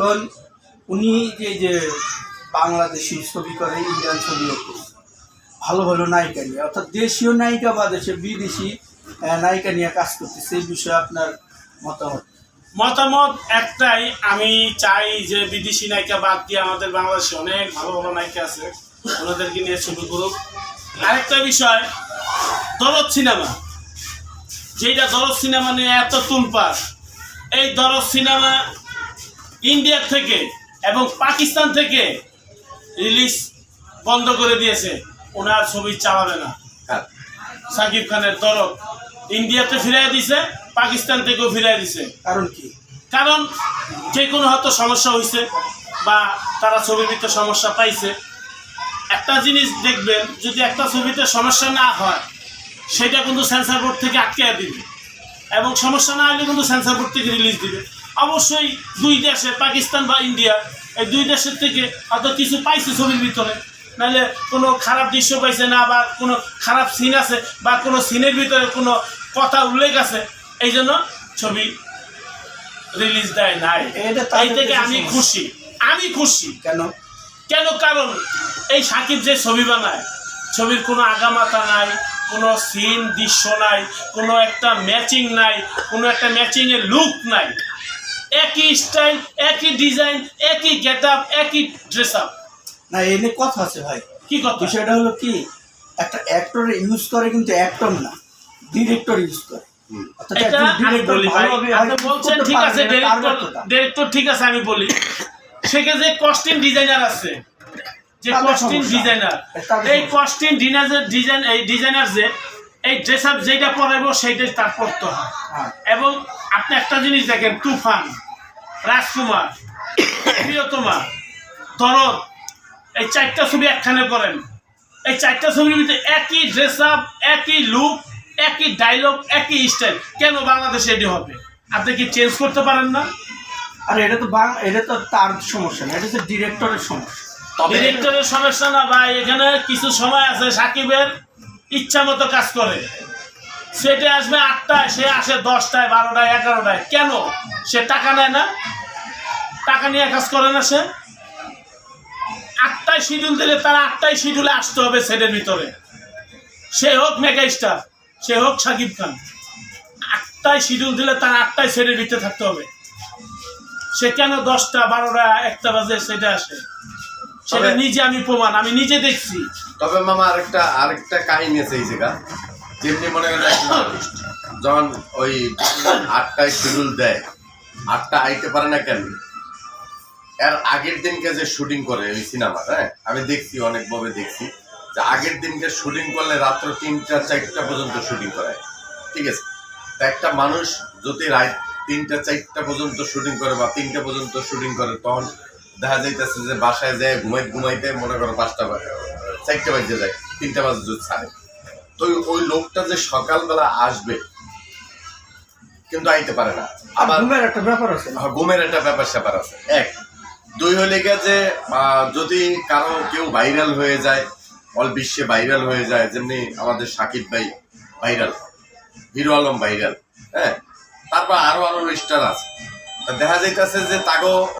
এখন উনি যে যে বাংলাদেশি ছবি করে, ইন্ডিয়ান ছবিও করে ভালো ভালো নায়িকা নিয়ে, অর্থাৎ দেশীয় নায়িকা বা দেশে বিদেশি নায়িকা নিয়ে কাজ করতেছে, সেই বিষয়ে আপনার মতামত? মতামত একটাই, আমি চাই যে বিদেশি নায়িকা বাদ দিয়ে আমাদের বাংলাদেশে অনেক ভালো ভালো নায়িকা আছে, ওনাদেরকে নিয়ে ছবি করুক। আরেকটা বিষয়, দরদ সিনেমা। যেটা দরদ সিনেমা নিয়ে এত তুলপার এই দরদ সিনেমা ইন্ডিয়ার থেকে এবং পাকিস্তান থেকে রিলিজ বন্ধ করে দিয়েছে। ওনার ছবি চালাবে না। সাকিব খানের দরদ ইন্ডিয়াতে ফিরাই দিছে পাকিস্তান থেকেও ফিরাই দিছে। কারণ কি? কারণ যে কোনো হয়তো সমস্যা হয়েছে বা তারা ছবির ভিতরে সমস্যা পাইছে। একটা জিনিস দেখবেন যদি একটা ছবিতে সমস্যা না হয় সেটা কিন্তু সেন্সার বোর্ড থেকে আটকে দিবে। এবং সমস্যা না হলে কিন্তু সেন্সার বোর্ড থেকে রিলিজ দিবে। অবশ্যই দুই দেশে পাকিস্তান বা ইন্ডিয়া এই দুই দেশের থেকে হয়তো কিছু পাইছে ছবির ভিতরে। নাহলে কোনো খারাপ দৃশ্য পাইছে না বা কোনো খারাপ সিন আছে বা কোনো সিনের ভিতরে কোনো কথা উল্লেখ আছে এই জন্য ছবি রিলিজ দেয় নাই। এই থেকে আমি। খুশি আমি খুশি। কেন? কেন? কারণ এই সাকিব যে ছবি বানায় ছবির কোনো আগামাতা নাই কোনো সিন দৃশ্য নাই কোনো একটা ম্যাচিং নাই কোনো একটা ম্যাচিংয়ের লুক নাই। একই স্টাইল একই ডিজাইন একই গেট আপ একই ড্রেস আপ না এনে কথা আছে ভাই। কি কথা? বিষয়টা হলো কি একটা অ্যাক্টর ইউজ করে কিন্তু অ্যাক্টর না ডিরেক্টর ইউজ করে। এটা আমি বলি ভাই আপনি বলছেন ঠিক আছে ডিরেক্টর ডিরেক্টর ঠিক আছে আমি বলি। সেখানে যে কস্টিং ডিজাইনার আছে যে কস্টিং ডিজাইনার এই সমস্যা। কস্টিং ডিজাইনার ডিজাইন এই ডিজাইনার যে এই ড্রেস আপ যেটা পরাবো সেইটাই তার পরতে হয়। হ্যাঁ। এবং আপনি একটা জিনিস দেখেন তুফান রাজকুমার প্রিয়তমা দরদ এই চারটা ছবি একখানে করেন এই চারটা ছবির ভিতরে একই ড্রেস আপ একই লুক একই ডায়লগ একই স্টাইল কেন বাংলাদেশে এটি হবে? আপনি কি চেঞ্জ করতে পারেন না? আর এটা তো বাং এটা তো তার সমস্যা না এটা হচ্ছে ডিরেক্টরের সমস্যা। ডিরেক্টরের সমস্যা না ভাই এখানে কিছু সময় আছে সাকিবের। ইচ্ছা মতো কাজ করে। সেটা আসবে আটটায় সে আসে দশটায় বারোটায় এগারোটায়। কেন? সে টাকা নেয় না। টাকা নিয়ে কাজ করে না সে। আটটায় শিডিউল দিলে তার আটটায় শিডিউলে আসতে হবে সেটের ভিতরে। সে হোক মেগা স্টার সে হোক সাকিব খান। আটটায় শিডিউল দিলে তার আটটায় সেটের ভিতরে থাকতে হবে। সে কেন দশটা বারোটা একটা বাজে সেটা আসে? সেটা নিজে আমি প্রমাণ আমি নিজে দেখছি। তবে মামা আরেকটা আরেকটা কাহিনী আছে এই জায়গা। যেমনি মনে করেন যখন ওই আটটায় শিডিউল দেয়, আটটা আইতে পারে না কেন? এর আগের দিনকে যে শুটিং করে ওই সিনেমা হ্যাঁ? আমি দেখছি, অনেকভাবে দেখছি। যে আগের দিনকে শুটিং করলে রাত্র তিনটা, চারটা পর্যন্ত শুটিং করায় ঠিক আছে? তা একটা মানুষ যদি রাত তিনটা, চারটা পর্যন্ত শুটিং করে বা তিনটা পর্যন্ত শুটিং করে, তখন দেখা যাইতেছে যে বাসায় যায় ঘুমাই, ঘুমাইতে মনে করো পাঁচটা চারটা বাজে যায় তিনটা বাজে যদি ছাড়ে তো ওই- লোকটা যে সকালবেলা আসবে কিন্তু আইতে পারে না। আবার ঘুমের একটা ব্যাপার আছে। না হ্যাঁ, ঘুমের একটা ব্যাপার স্যাপার আছে। এক। দুই হলে যে যদি কারও কেউ ভাইরাল হয়ে যায় অল বিশ্বে ভাইরাল হয়ে যায় যেমনি আমাদের সাকিব ভাই ভাইরাল হিরো আলম ভাইরাল হ্যাঁ তারপর আরও আরও স্টার আছে। দেখা যাইতেছে যে তাগো